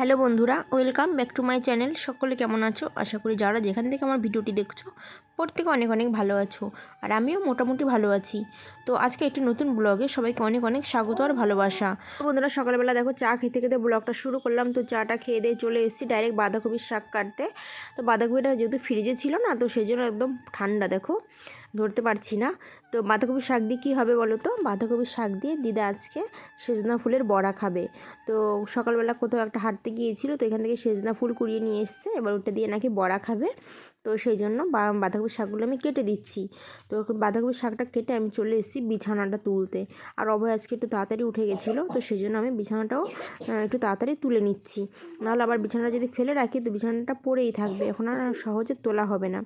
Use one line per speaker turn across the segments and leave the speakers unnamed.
Hello বন্ধুরা, welcome back to my channel. সকলে কেমন আছো? আশা করি যারা যেখান থেকে আমার ভিডিওটি দেখছ, প্রত্যেকে অনেক অনেক ভালো আছো, আর আমিও মোটামুটি ভালো আছি। তো আজকে একটি নতুন ব্লগে সবাইকে অনেক অনেক স্বাগত আর ভালোবাসা। বন্ধুরা, সকালবেলা দেখো, চা খেতে খেতে ব্লগটা শুরু করলাম। তো চাটা খেয়ে দিয়ে চলে এসেছি ডাইরেক্ট বাঁধাকপির শাক কাটতে। তো বাঁধাকপিটা যেহেতু ফ্রিজে ছিল না, তো সেই জন্য একদম ঠান্ডা, দেখো। ধরতে পারছি না। তো বাঁধাকপির শাক দিয়ে কী হবে বলো তো? বাঁধাকপির শাক দিয়ে দিদা আজকে সেজনা ফুলের বড়া খাবে। তো সকালবেলা কোথাও একটা হাঁটতে গিয়েছিল, তো এখান থেকে সেজনা ফুল কুড়িয়ে নিয়ে এসছে। এবার ওটা দিয়ে নাকি বড়া খাবে। তো সেই জন্য বাঁধাকপির শাকগুলো আমি কেটে দিচ্ছি। তো বাঁধাকপির শাকটা কেটে আমি চলে এসেছি বিছানাটা তুলতে। আর অভয় আজকে একটু তাড়াতাড়ি উঠে গেছিল, তো সেই জন্য আমি বিছানাটাও একটু তাড়াতাড়ি তুলে নিচ্ছি। নাহলে আবার বিছানাটা যদি ফেলে রাখি, তো বিছানাটা পড়েই থাকবে। এখন আর সহজে তোলা হবে না।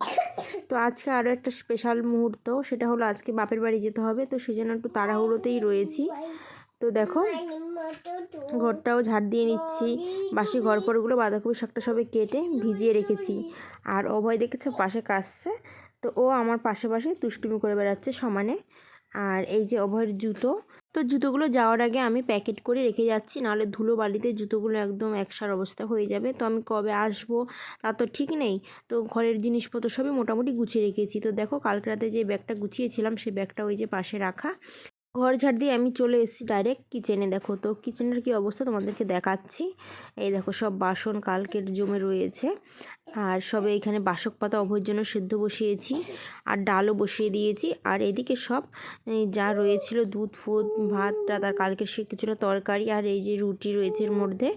তো আজকে আরও একটা স্পেশাল মুহূর্ত, সেটা হলো আজকে বাপের বাড়ি যেতে হবে। তো সেই জন্য একটু তাড়াহুড়োতেই রয়েছি। তো দেখো, ঘরটাও ঝাড় দিয়ে নিচ্ছি। বাসি ঘর পরগুলো বাঁধাকপি শাকটা সবে কেটে ভিজিয়ে রেখেছি। আর অভয় দেখেছ পাশে কাশছে তো ও আমার পাশে পাশে দুষ্টুমি করে বেড়াচ্ছে সমানে। আর এই যে অভয়ের জুতো, তো জুতোগুলো যাওয়ার আগে আমি প্যাকেট করে রেখে যাচ্ছি, নাহলে ধুলো বালিতে জুতোগুলো একদম একসার অবস্থা হয়ে যাবে। তো আমি কবে আসব, তা তো ঠিক নেই। তো ঘরের জিনিসপত্র সবই মোটামুটি গুছিয়ে রেখেছি। তো দেখো, কালকে রাতে যে ব্যাগটা গুছিয়েছিলাম সেই ব্যাগটা ওই যে পাশে রাখা। ঘর ঝাড় দিয়ে আমি চলে এসেছি ডাইরেক্ট কিচেনে দেখো তো কিচেনের কি অবস্থা তোমাদেরকে দেখাচ্ছি। এই দেখো সব বাসন কালকের জমে রয়েছে। আর সবে এখানে বাসক পাতা অভয়ের জন্য সেদ্ধ বসিয়েছি। আর ডালও বসিয়ে দিয়েছি। আর এদিকে সব যা রয়েছিল দুধ ফুধ ভাত টাত আর কালকের সে কিছুটা তরকারি আর এই যে রুটি রয়েছে এর মধ্যে।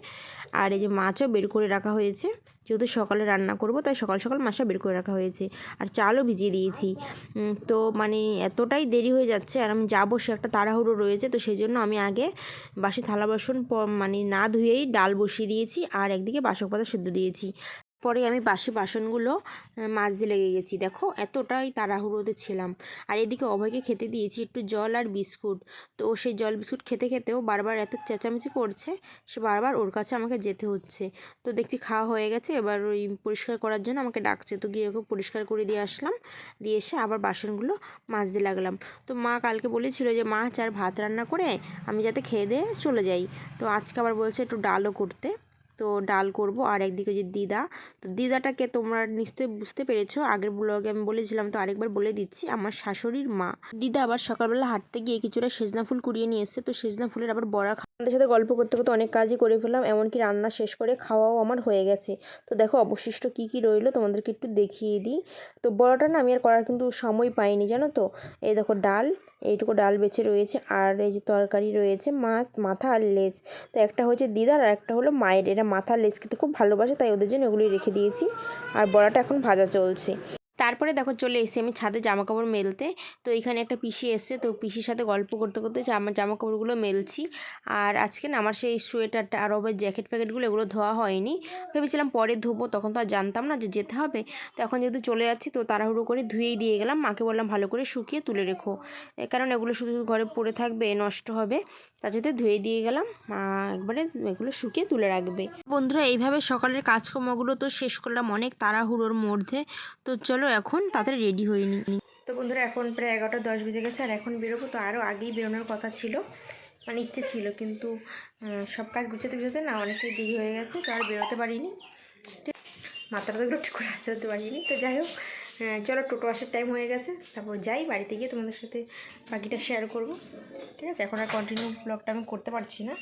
আর এই যে মাছও বের করে রাখা হয়েছে। যেহেতু সকালে রান্না করব, তাই সকাল সকাল মাছটা বের করে রাখা হয়েছে। আর চালও ভিজিয়ে দিয়েছি। তো মানে এতটাই দেরি হয়ে যাচ্ছে আর আমি যাব, সে একটা তাড়াহুড়ো রয়েছে, তো সেই জন্য আমি আগে বাসি থালা বাসন মানে না ধুয়েই ডাল বসিয়ে দিয়েছি আর একদিকে বাসক পাতা সেদ্ধ দিয়েছি। পরে আমি বাসি বাসনগুলো মাজতে লেগে গেছি। দেখো, এতটাই তাড়াহুড়োতে ছিলাম। আর এদিকে অভয়কে খেতে দিয়েছি একটু জল আর বিস্কুট। তো ও সেই জল বিস্কুট খেতে খেতেও বারবার এত চেঁচামেচি করছে, সে বারবার ওর কাছে আমাকে যেতে হচ্ছে। তো দেখছি খাওয়া হয়ে গেছে, এবার ওই পরিষ্কার করার জন্য আমাকে ডাকছে। তো গিয়ে ওকে পরিষ্কার করে দিয়ে আসলাম। দিয়ে এসে আবার বাসনগুলো মাজতে লাগলাম। তো মা কালকে বলেছিল যে মাছ আর ভাত রান্না করে আমি যাতে খেয়ে দিয়ে চলে যাই। তো আজকে আবার বলছে একটু ডালও করতে। তো ডাল করব আর একদিকে যে দিদা। তো দিদাটাকে তোমরা নিশ্চয়ই বুঝতে পেরেছ। আগের ব্লগে আমি বলেছিলাম তো আরেকবার বলে দিচ্ছি, আমার শাশুড়ির মা। দিদা আবার সকালবেলা হাঁটতে গিয়ে কিছুটা সেজনা ফুল কুড়িয়ে নিয়ে এসছে। তো সেজনা ফুলের আবার বড়া আমাদের সাথে গল্প করতে করতে অনেক কাজই করে ফেললাম, এমনকি রান্না শেষ করে খাওয়াও আমার হয়ে গেছে। তো দেখো অবশিষ্ট কি কি রইল তোমাদেরকে একটু দেখিয়ে দিই। তো বড়াটা না আমি আর করার কিন্তু সময় পাইনি, জানো তো? এই দেখো ডাল, এইটুকু ডাল বেছে রয়েছে, আর এই যে তরকারি রয়েছে মাথা আর লেজ। তো একটা হচ্ছে দিদার আর একটা হলো মায়ের, এরা মাথা লেস খেতে খুব ভালোবাসে, তাই ওদের জন্য এগুলি রেখে দিয়েছি। আর বড়াটা এখন ভাজা চলছে। তারপরে দেখো চলে এসেছি আমি ছাদে জামা কাপড় মেলতে। তো এখানে একটা পিসি এসছে, তো পিসির সাথে গল্প করতে করতে জামা জামা কাপড়গুলো মেলছি। আর আজকে না আমার সেই সোয়েটারটা আর ওভার জ্যাকেট প্যাকেটগুলো এগুলো ধোয়া হয়নি। ভেবেছিলাম পরে ধোবো, তখন তো আর জানতাম না যে যেতে হবে। তো এখন যেহেতু চলে যাচ্ছি, তো তাড়াহুড়ো করে ধুয়েই দিয়ে গেলাম। মাকে বললাম ভালো করে শুকিয়ে তুলে রেখো। কারণ এগুলো শুধু ঘরে পড়ে থাকবে, নষ্ট হবে। তার সাথে ধুয়ে দিয়ে গেলাম। একবারে এগুলো শুকিয়ে তুলে রাখবে। বন্ধুরা, এইভাবে সকালের কাজকর্মগুলো তো শেষ করলাম অনেক তাড়াহুড়োর মধ্যে। তো চলো এখন তাড়াতাড়ি রেডি হয়ে নিই তো বন্ধুরা, এখন প্রায় এগারোটা, দশ বেজে গেছে, আর এখন বেরোবো। তো আরও আগেই বেরোনোর কথা ছিল। মানে ইচ্ছে ছিল, কিন্তু সব কাজ গুছাতে গুছাতে না, অনেকটাই দেরি হয়ে গেছে, তো আর বেরোতে পারিনি। মাথাটা তো ঠিক করে আসতে পারিনি। তো যাই হোক চলো, টোটো আসার টাইম হয়ে গেছে। তারপর যাই, বাড়িতে গিয়ে তোমাদের সাথে বাকিটা শেয়ার করব। ঠিক আছে? এখন আর কন্টিনিউ ব্লগটা আমি করতে পারছি না।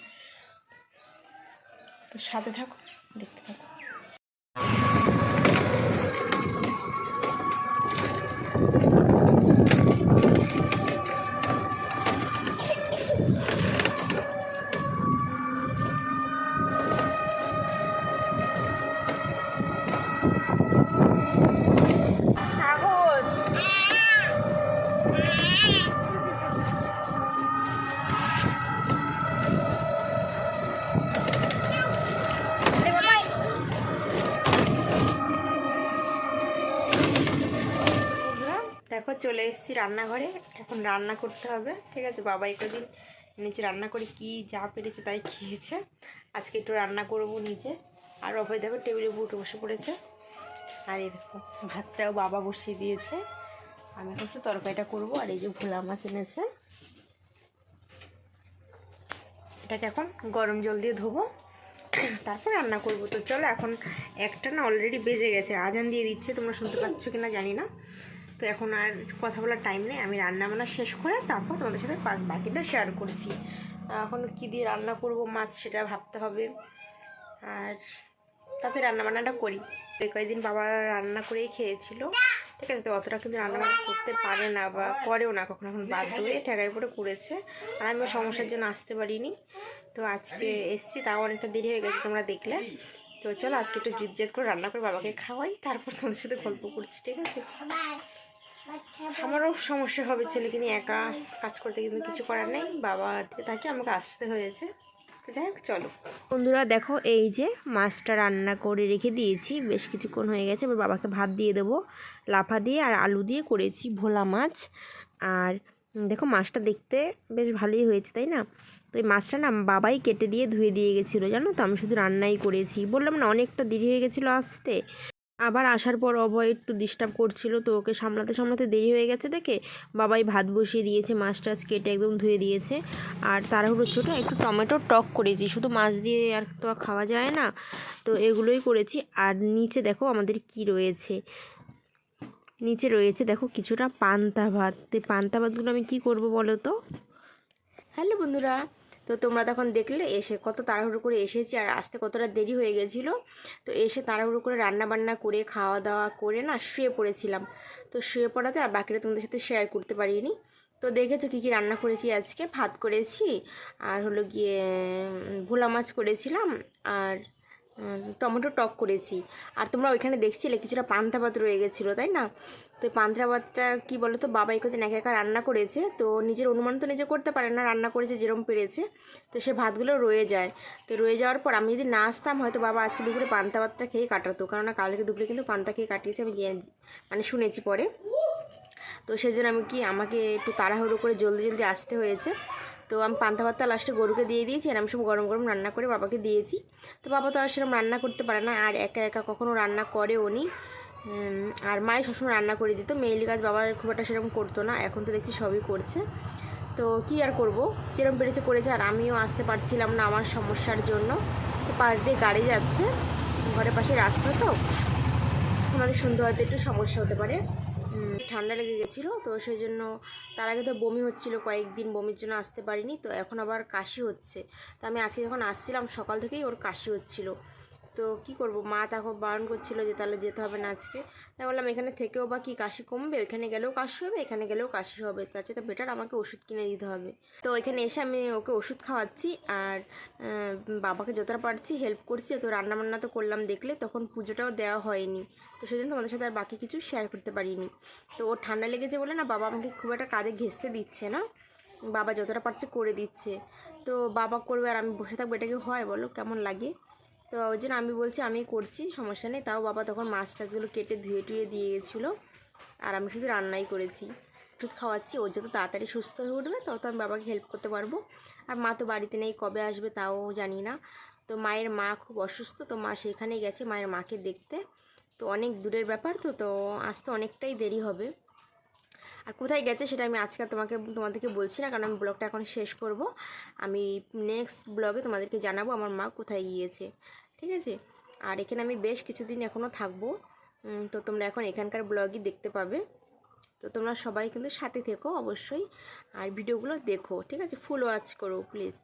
তো সাথে থাকো, দেখতে থাকো। দেখো চলে এসেছি রান্নাঘরে। এখন রান্না করতে হবে। ঠিক আছে, বাবা কদিন নিচে রান্না করে কি যা পেরেছে তাই খেয়েছে। আজকে একটু রান্না করব নিজে। আর অভয় দেখো টেবিলে উঠে বসে পড়েছে। আর এই দেখো, ভাতটাও বাবা বসিয়ে দিয়েছে। আমি এখন একটু তরকারিটা করব। আর এই যে ভোলা মাছ এনেছে, এটাকে এখন গরম জল দিয়ে ধোবো। তারপর রান্না করব। তো চলো, এখন একটা না অলরেডি বেজে গেছে। আজান দিয়ে দিচ্ছে, তোমরা শুনতে পাচ্ছ কি না জানি না। তো এখন আর কথা বলার টাইম নেই। আমি রান্না বান্না শেষ করে তারপর তোমাদের সাথে বাকিটা শেয়ার করছি। এখন কী দিয়ে রান্না করব মাছ সেটা ভাবতে হবে। আর তাতে রান্নাবান্নাটা করি। এই কয়েকদিন বাবা রান্না করেই খেয়েছিল। ঠিক আছে, তো অতটা কিন্তু রান্নাবান্না করতে পারে না বা করেও না, কখনো এখন বাধ্য হয়ে ঠেকাই পরে করেছে। আর আমিও সমস্যার জন্য আসতে পারিনি। তো আজকে এসছি, তাও অনেকটা দেরি হয়ে গেছে তোমরা দেখলে। তো চলো আজকে একটু জিজ্জেদ করে রান্না করে বাবাকে খাওয়াই, তারপর তোমাদের সাথে গল্প করছি, ঠিক আছে? আমারও সমস্যা হবে ছেলেকে নিয়ে একা কাজ করতে কিন্তু কিছু করার নেই। বাবা তাকে আমাকে আসতে হয়েছে। যাই হোক চলো। বন্ধুরা দেখো এই যে মাছটা রান্না করে রেখে দিয়েছি। বেশ কিছুক্ষণ হয়ে গেছে এবার বাবাকে ভাত দিয়ে দেবো। লাফা দিয়ে আর আলু দিয়ে করেছি ভোলা মাছ। আর দেখো মাছটা দেখতে বেশ ভালোই হয়েছে তাই না? তো এই মাছটা না বাবাই কেটে দিয়ে ধুয়ে দিয়ে গেছিল জানো তো? আমি শুধু রান্নাই করেছি। বললাম না অনেকটা দেরি হয়ে গেছিল আসতে। আবার আসার পর অভয় একটু ডিস্টার্ব করছিল, তো ওকে সামলাতে সামলাতে দেরি হয়ে গেছে দেখে বাবাই ভাত বসিয়ে দিয়েছে, মাছ টাছ কেটে একদম ধুয়ে দিয়েছে। আর তাড়াহুড়ো ছোটো একটু টমেটো টক করেছি, শুধু মাছ দিয়ে আর তো খাওয়া যায় না। তো এগুলোই করেছি। আর নিচে দেখো আমাদের কি রয়েছে। নিচে রয়েছে দেখো কিছুটা পান্তা ভাত। তো পান্তা ভাতগুলো আমি কি করব বলো তো? হ্যালো বন্ধুরা তো তোমরা তখন দেখলে এসে কত তাড়াহুড়ো করে এসেছি আর আসতে কতটা দেরি হয়ে গেছিল। তো এসে তাড়াহুড়ো করে রান্না বান্না করে খাওয়া দাওয়া করে না শুয়ে পড়েছিলাম। তো শুয়ে পড়াতে আর বাকিরা তোমাদের সাথে শেয়ার করতে পারিনি। তো দেখেছ কী কী রান্না করেছি? আজকে ভাত করেছি আর হলো গিয়ে ভোলা মাছ করেছিলাম আর টমেটো টক করেছি। আর তোমরা ওইখানে দেখছিলে কিছুটা পান্তা ভাত রয়ে গেছিল, তাই না? তো পান্তা ভাতটা কী বলো তো বাবা কদিন একা একা রান্না করেছে, তো নিজের অনুমান তো নিজে করতে পারে না, রান্না করেছে যেরকম পেরেছে, তো সে ভাতগুলো রয়ে যায়। তো রয়ে যাওয়ার পর আমি যদি না আসতাম, হয়তো বাবা আজকে দুপুরে পান্তা ভাতটা খেয়ে কাটাতো কারণ কালকে দুপুরে কিন্তু পান্তা খেয়ে কাটিয়েছে আমি মানে শুনেছি পরে। তো সেই জন্য আমি কি আমাকে একটু তাড়াহুড়ো করে জলদি জলদি আসতে হয়েছে। তো আমি পান্তা ভাতটা লাস্টে গরুকে দিয়ে দিয়েছি, আর আমি সব গরম গরম রান্না করে বাবাকে দিয়েছি। তো বাবা তো আর সেরকম রান্না করতে পারে না, আর একা একা কখনো রান্না করে উনি। আর মায়ে সবসময় রান্না করে দিত মেয়েলি কাজ বাবার খুব একটা সেরকম করতো না, এখন তো দেখছি সবই করছে। তো কি আর করব, যেরকম পেরেছে করেছে, আর আমিও আসতে পারছিলাম না আমার সমস্যার জন্য। তো পাশ দিয়ে গাড়ি যাচ্ছে, ঘরের পাশে রাস্তা তো। আমাদের শুনতে হয়তো একটু সমস্যা হতে পারে। ঠান্ডা লেগে গেছিল, তো সেই জন্য তার আগে তো বমি হচ্ছিল, কয়েকদিন বমির জন্য আসতে পারিনি, তো এখন আবার কাশি হচ্ছে। তো আমি আজকে যখন আসছিলাম সকাল থেকেই ওর কাশি হচ্ছিল। তো কি করব? মা তাকে বারণ করছিল যে তাহলে যেতে হবে না আজকে। তাই বললাম, এখানে থেকেও বা কি কাশি কমবে? ওইখানে গেলেও কাশি হবে, এখানে গেলেও কাশি হবে। তার চেয়ে বেটার, আমাকে ওষুধ কিনে দিতে হবে। তো এখানে এসে আমি ওকে ওষুধ খাওয়াচ্ছি আর বাবাকে যতটা পারছি হেল্প করছি। তো রান্নাবান্না তো করলাম দেখলে, তখন পুজোটাও দেওয়া হয়নি। তো সেই জন্য তোমাদের সাথে আর বাকি কিছু শেয়ার করতে পারিনি। তো ওর ঠান্ডা লেগেছে বলে না বাবা আমাকে খুব একটা কাজে ঘেঁচতে দিচ্ছে না। বাবা যতটা পারছে করে দিচ্ছে। তো বাবা করবে আর আমি বসে থাকব, এটা কি হয় বলো? কেমন লাগে? তো ওই জন্য আমি বলছি, আমি করছি, সমস্যা নেই। তাও বাবা তখন মাছ টাছগুলো কেটে ধুয়ে টুয়ে দিয়ে গেছিল। আর আমি শুধু রান্নাই করেছি। ওষুধ খাওয়াচ্ছি ও যত তাড়াতাড়ি সুস্থ হয়ে উঠবে তত আমি বাবাকে হেল্প করতে পারব। আর মা তো বাড়িতে নেই, কবে আসবে তাও জানি না। তো মায়ের মা খুব অসুস্থ, তো মা সেখানেই গেছে মায়ের মাকে দেখতে। তো অনেক দূরের ব্যাপার তো তো আসতে অনেকটাই দেরি হবে। আর কোথায় গেছে সেটা আমি আজকে আর তোমাকে, তোমাদেরকে বলছি না, কারণ আমি ব্লগটা এখন শেষ করব। আমি নেক্সট ব্লগে তোমাদেরকে জানাব আমার মা কোথায় গিয়েছে। ঠিক আছে? আর এখানে আমি বেশ কিছুদিন এখনও থাকব। তো তোমরা এখন এখানকার ব্লগই দেখতে পাবে। তো তোমরা সবাই কিন্তু সাথে থেকো অবশ্যই, আর ভিডিওগুলো দেখো, ঠিক আছে? ফুল ওয়াচ করো প্লিজ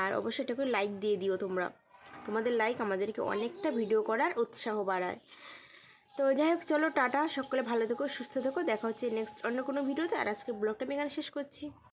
আর অবশ্যই এটাকে লাইক দিয়ে দিও তোমরা। তোমাদের লাইক আমাদেরকে অনেকটা ভিডিও করার উৎসাহ বাড়ায়। তো যাই হোক, চলো, টাটা। সকলে ভালো থেকো, সুস্থ থেকো। দেখা হচ্ছে নেক্সট অন্য কোনো ভিডিওতে আর আজকে ব্লগটা আমি এখানে শেষ করছি।